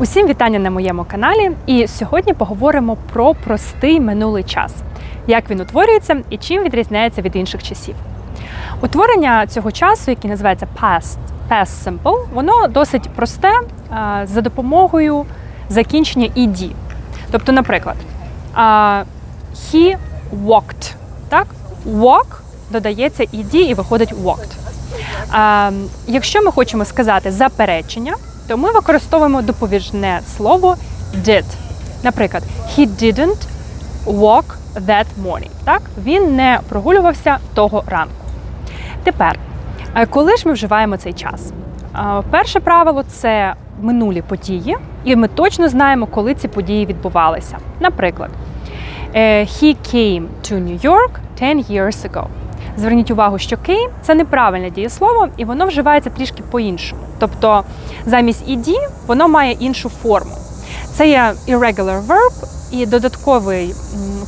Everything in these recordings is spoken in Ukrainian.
Усім вітання на моєму каналі. І сьогодні поговоримо про простий минулий час, як він утворюється і чим відрізняється від інших часів. Утворення цього часу, який називається past, past simple, воно досить просте за допомогою закінчення ed. Тобто, наприклад, а, he walked. Так? Walk додається ed і виходить walked. Якщо ми хочемо сказати заперечення, то ми використовуємо допоміжне слово did. Наприклад, he didn't walk that morning. Так? Він не прогулювався того ранку. Тепер, е, коли ж ми вживаємо цей час? Е, Перше правило це минулі події, і ми точно знаємо, коли ці події відбувалися. Наприклад, е, he came to New York 10 years ago. Зверніть увагу, що came – це неправильне дієслово, і воно вживається трішки по-іншому. Тобто замість ed воно має іншу форму. Це є irregular verb, і додатковий,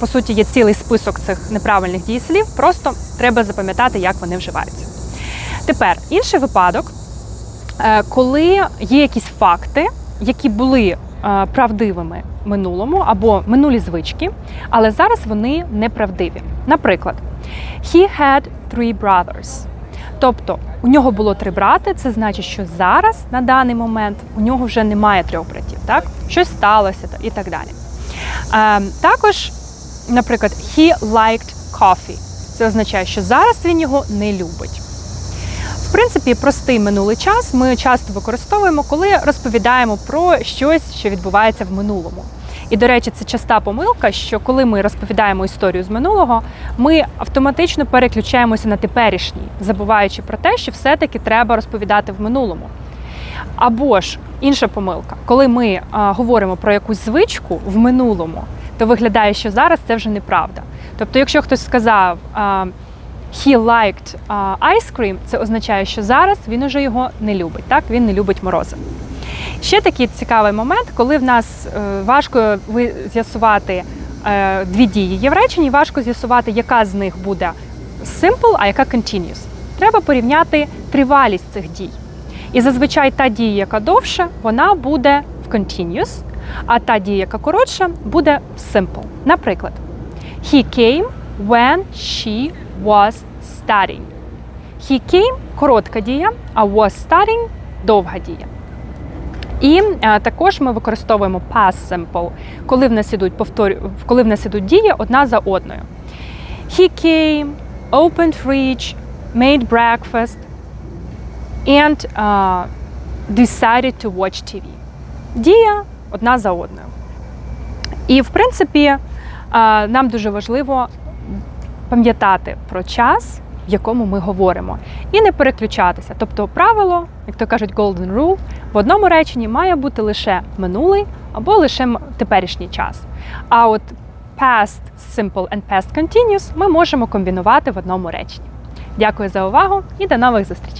по суті, є цілий список цих неправильних дієслів. Просто треба запам'ятати, як вони вживаються. Тепер інший випадок, е, коли є якісь факти, які були е, правдивими минулому або минулі звички, але зараз вони неправдиві. Наприклад, he had three brothers. Тобто у нього було три брати, це значить, що зараз, на даний момент, у нього вже немає трьох братів, так? Щось сталося і так далі. Е, також, наприклад, he liked coffee. Це означає, що зараз він його не любить. В принципі, простий минулий час ми часто використовуємо, коли розповідаємо про щось, що відбувається в минулому. І, до речі, це часта помилка, що коли ми розповідаємо історію з минулого, ми автоматично переключаємося на теперішній, забуваючи про те, що все-таки треба розповідати в минулому. Або ж інша помилка, коли ми а, говоримо про якусь звичку в минулому, то виглядає, що зараз це вже неправда. Тобто, якщо хтось сказав а, he liked а, ice cream, це означає, що зараз він уже його не любить. Так, він не любить морозиво. Ще такий цікавий момент, коли в нас е, важко з'ясувати е, дві дії є в реченні, важко з'ясувати, яка з них буде simple, а яка continuous. Треба порівняти тривалість цих дій. І зазвичай та дія, яка довша, вона буде в continuous, а та дія, яка коротша, буде в simple. Наприклад, he came when she was studying. He came коротка дія, а was studying довга дія. І е, також ми використовуємо past simple, коли в нас ідуть повторю, коли в нас ідуть дії одна за одною. He came, opened fridge, made breakfast and uh, decided to watch TV. Дія одна за одною. І в принципі, е, нам дуже важливо пам'ятати про час, в якому ми говоримо, і не переключатися. Тобто, правило, як то кажуть, golden rule, в одному реченні має бути лише минулий або лише теперішній час. А от past simple and past continuous ми можемо комбінувати в одному реченні. Дякую за увагу і до нових зустрічей!